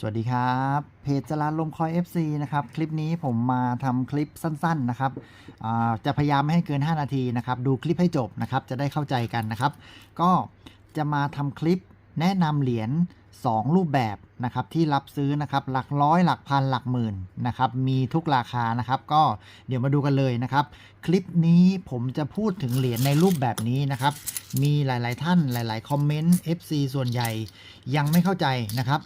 สวัสดีครับ เพจจราลมคอย FC นะครับ คลิปนี้ผมมาทำคลิปสั้น ๆ นะครับจะพยายามไม่ให้เกิน 5 นาทีนะครับ ดูคลิปให้จบนะครับ จะได้เข้าใจกันนะครับ ก็จะมาทำคลิปแนะนำเหรียญ 2 รูปแบบนะครับ ที่รับซื้อนะครับ หลักร้อยหลักพันหลักหมื่นนะครับ มีทุกราคานะครับ ก็เดี๋ยวมาดูกันเลยนะครับ คลิปนี้ผมจะพูดถึงเหรียญในรูปแบบนี้นะครับ มีหลาย ๆ ท่านหลาย ๆ คอมเมนต์ FC ส่วนใหญ่ยังไม่เข้าใจนะครับ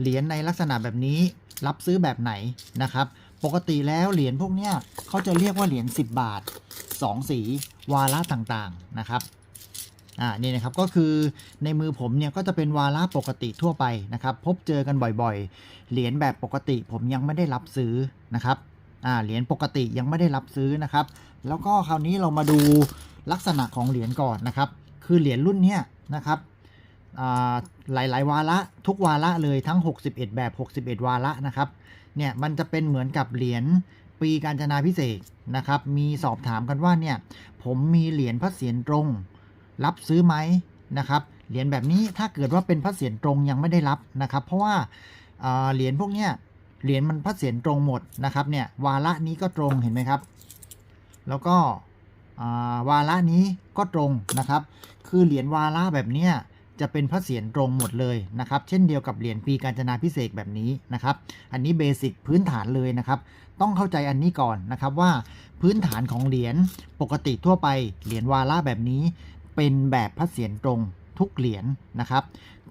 เหรียญในลักษณะแบบนี้รับซื้อแบบไหนนะครับ ปกติแล้วเหรียญพวกเนี้ยเขาจะเรียกว่าเหรียญ10 บาท 2 สีวาระต่างๆนะครับอ่านี่นะครับก็คือในมือผมเนี่ยก็จะเป็นวาระปกติทั่วไปนะครับ พบเจอกันบ่อยๆ เหรียญแบบปกติผมยังไม่ได้รับซื้อนะครับอ่าเหรียญปกติยังไม่ได้รับซื้อนะครับ แล้วก็คราวนี้เรามาดูลักษณะของเหรียญก่อนนะครับ คือเหรียญรุ่นเนี้ยนะครับ หลาย ๆ วาระทุกวาระเลยทั้ง 61 แบบ 61 วาระนะครับเนี่ยมันจะเป็นเหมือนกับเหรียญปีการจนาพิเศษนะครับ มีสอบถามกันว่าเนี่ยผมมีเหรียญพระเศียรตรง รับซื้อไหมนะครับเหรียญแบบนี้ถ้าเกิดว่าเป็นพระเศียรตรงยังไม่ได้รับนะครับ เพราะว่าเหรียญพวกเนี้ยเหรียญมันพระเศียรตรงหมดนะครับเนี่ยวาระนี้ก็ตรงเห็นไหมครับ แล้วก็วาระนี้ก็ตรงนะครับ คือเหรียญวาระแบบเนี้ย จะเป็นพระเศียรตรงหมดเลยนะครับ เช่นเดียวกับเหรียญปีการจนาพิเศษกแบบนี้นะครับ อันนี้เบสิกพื้นฐานเลยนะครับ ต้องเข้าใจอันนี้ก่อนนะครับว่าพื้นฐานของเหรียญปกติทั่วไปเหรียญวาระแบบนี้ เป็นแบบพระเศียรตรงทุกเหรียญนะครับ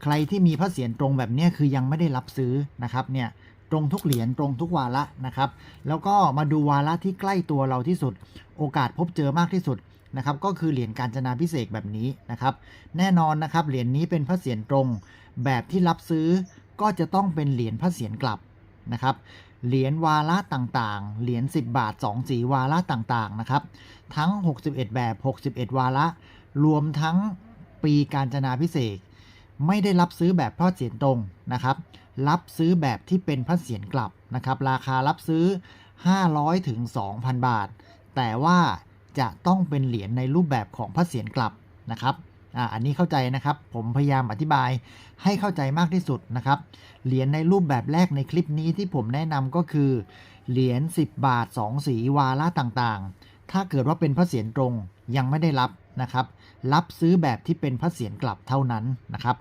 ใครที่มีพระเศียรตรงแบบนี้คือยังไม่ได้รับซื้อนะครับเนี่ยตรงทุกเหรียญตรงทุกวาระนะครับ แล้วก็มาดูวาระที่ใกล้ตัวเราที่สุด โอกาสพบเจอมากที่สุด นะครับก็คือเหรียญการจนาพิเศษแบบนี้นะครับ แน่นอนนะครับเหรียญนี้เป็นพระเศียรตรง แบบที่รับซื้อก็จะต้องเป็นเหรียญพระเศียรกลับนะครับเหรียญวาระต่างๆ เหรียญ10 บาท 2 สีวาระต่างๆนะครับ ทั้ง 61 แบบ 61 วาระ รวมทั้งปีการจนาพิเศษ ไม่ได้รับซื้อแบบพระเศียรตรงนะครับ รับซื้อแบบที่เป็นพระเศียรกลับนะครับ ราคารับซื้อ 500ถึง2,000 บาท แต่ว่า จะต้องเป็นเหรียญในรูปแบบของพระเศียรกลับนะครับอ่าอันนี้เข้าใจนะครับ ผมพยายามอธิบายให้เข้าใจมากที่สุดนะครับ เหรียญในรูปแบบแรกในคลิปนี้ที่ผมแนะนำก็คือ เหรียญ10 บาท 2 สีวาระต่างๆ ถ้าเกิดว่าเป็นพระเศียรตรงยังไม่ได้รับนะครับ รับซื้อแบบที่เป็นพระเศียรกลับเท่านั้นนะครับ